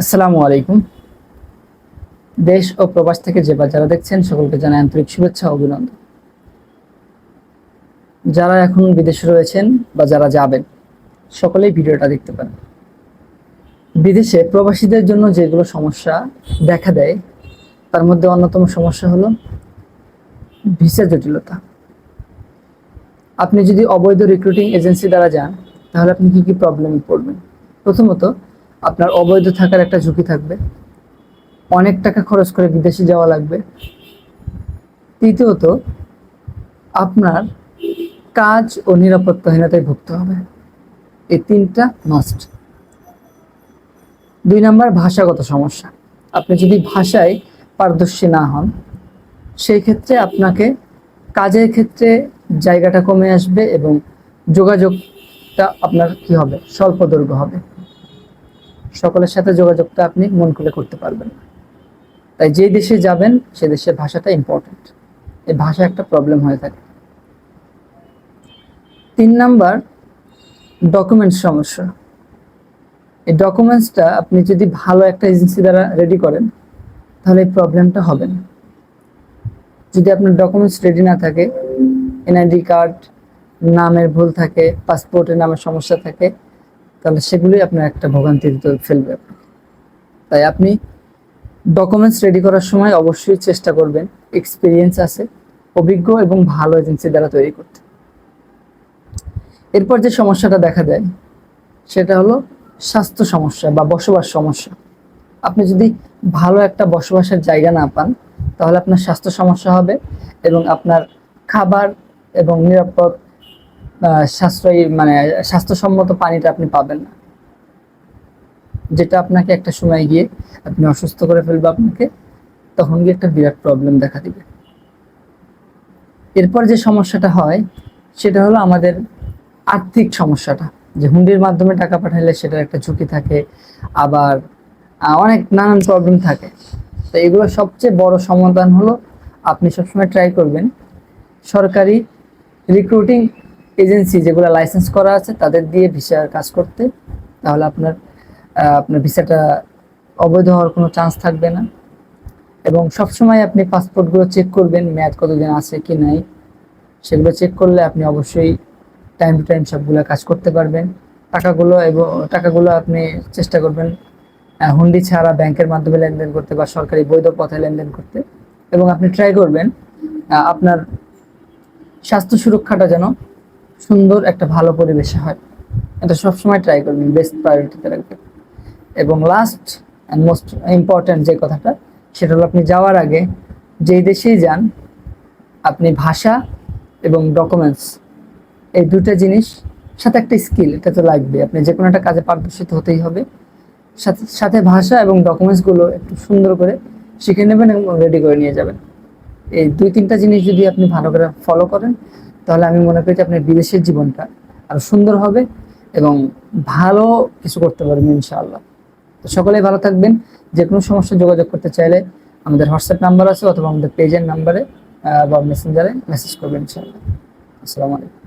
আসসালামু আলাইকুম। দেশ ও প্রবাস থেকে যে বা যারা দেখছেন, সকলকে জানাই আন্তরিক শুভেচ্ছা অভিনন্দন। যারা এখন বিদেশে রয়েছেন বা যারা যাবেন, সকলেই ভিডিওটা দেখতে পারেন বিদেশে প্রবাসীদের জন্য যেগুলো সমস্যা দেখা দেয়, তার মধ্যে অন্যতম সমস্যা হলো ভিসা জটিলতা। আপনি যদি অবৈধ রিক্রুটিং এজেন্সি দ্বারা যান, তাহলে আপনি কি কি প্রবলেমে পড়বেন? প্রথমত আপনার অবৈধ থাকার একটা ঝুঁকি থাকবে। অনেক টাকা খরচ করে বিদেশে যাওয়া লাগবে। তৃতীয়ত, আপনার কাজ ও নিরাপত্তাহীনতায় ভুগতে হবে। এই তিনটা মাস্ট দুই নম্বর, ভাষাগত সমস্যা। আপনি যদি ভাষায় পারদর্শী না হন, সেই ক্ষেত্রে আপনাকে কাজের ক্ষেত্রে জায়গাটা কমে আসবে এবং যোগাযোগটা আপনার কি হবে? স্বল্প দৈর্ঘ্য হবে। সকলের সাথে যোগাযোগটা আপনি মন খুলে করতে পারবেন। তাই যে দেশে যাবেন, সে দেশের ভাষাটা ইম্পর্টেন্ট এই ভাষা একটা প্রবলেম হয়ে থাকে। তিন নাম্বার ডকুমেন্টস সমস্যা। এই ডকুমেন্টসটা আপনি যদি ভালো একটা এজেন্সি দ্বারা রেডি করেন, তাহলে এই প্রবলেমটা হবে না। যদি আপনার ডকুমেন্টস রেডি না থাকে এনআইডি কার্ড নামের ভুল থাকে পাসপোর্টের নামের সমস্যা থাকে তাহলে সেগুলোই আপনার একটা ভোগান্তিতে ফেলবে। তাই আপনি ডকুমেন্টস রেডি করার সময় অবশ্যই চেষ্টা করবেন এক্সপিরিয়েন্স আছে, অভিজ্ঞ এবং ভালো এজেন্সি দ্বারা তৈরি করতে। এরপর যে সমস্যাটা দেখা দেয়, সেটা হলো স্বাস্থ্য সমস্যা বা বসবাস সমস্যা। আপনি যদি ভালো একটা বসবাসের জায়গা না পান, তাহলে আপনার স্বাস্থ্য সমস্যা হবে এবং আপনার খাবার এবং নিরাপদ সাশ্রয়ী মানে স্বাস্থ্যসম্মত পানিটা আপনি পাবেন না। যেটা আপনাকে একটা সময় গিয়ে আপনি অসুস্থ করে ফেলবে আপনাকে, তখন গিয়ে একটা বিরাট প্রবলেম দেখা দিবে। এরপর যে সমস্যাটা হয়, সেটা হলো আমাদের আর্থিক সমস্যাটা। যে হুন্ডির মাধ্যমে টাকা পাঠালে সেটার একটা ঝুঁকি থাকে, আবার অনেক নানান প্রবলেম থাকে। তো এগুলো সবচেয়ে বড় সমাধান হলো, আপনি সবসময় ট্রাই করবেন সরকারি রিক্রুটিং এজেন্সি যেগুলো লাইসেন্স করা আছে, তাদের দিয়ে ভিসার কাজ করতে, তাহলে আপনার আপনার ভিসাটা অবৈধ হওয়ার কোনো চান্স থাকবে না। এবং সবসময় আপনি পাসপোর্টগুলো চেক করবেন, মেয়াদ কতদিন আছে কি নাই, সেগুলো চেক করলে আপনি অবশ্যই টাইম টু টাইম সবগুলো কাজ করতে পারবেন। টাকাগুলো এবং, টাকাগুলো আপনি চেষ্টা করবেন হুন্ডি ছাড়া ব্যাংকের মাধ্যমে লেনদেন করতে বা সরকারি বৈধ পথে লেনদেন করতে। এবং আপনি ট্রাই করবেন আপনার স্বাস্থ্য সুরক্ষাটা যেন সুন্দর একটা ভালো পরিবেশে হয়। এটা সবসময় ট্রাই করবেন বেস্ট প্রায়োরিটিতে রাখবেন। এবং লাস্ট অ্যান্ড মোস্ট ইম্পর্ট্যান্ট যে কথাটা, সেটা হলো আপনি যাওয়ার আগে যেই দেশেই যান, আপনি ভাষা এবং ডকুমেন্টস এই দুটো জিনিস, সাথে একটা স্কিল এটা তো লাগবে আপনি যে কোনো একটা কাজে পারদর্শিত হতেই হবে। সাথে সাথে ভাষা এবং ডকুমেন্টসগুলো একটু সুন্দর করে শিখে নেবেন এবং রেডি করে নিয়ে যাবেন। এই দুই তিনটা জিনিস যদি আপনি ভালো করে ফলো করেন তাহলে আমি মনে করি যে আপনার বিদেশের জীবনটা আরও সুন্দর হবে এবং ভালো কিছু করতে পারবেন ইনশাআল্লাহ। তো সকলেই ভালো থাকবেন। যে কোনো সমস্যা যোগাযোগ করতে চাইলে আমাদের হোয়াটসঅ্যাপ নাম্বার আছে অথবা আমাদের পেজের নাম্বারে বা মেসেঞ্জারে মেসেজ করবেন ইনশাআল্লাহ। আসসালামু আলাইকুম।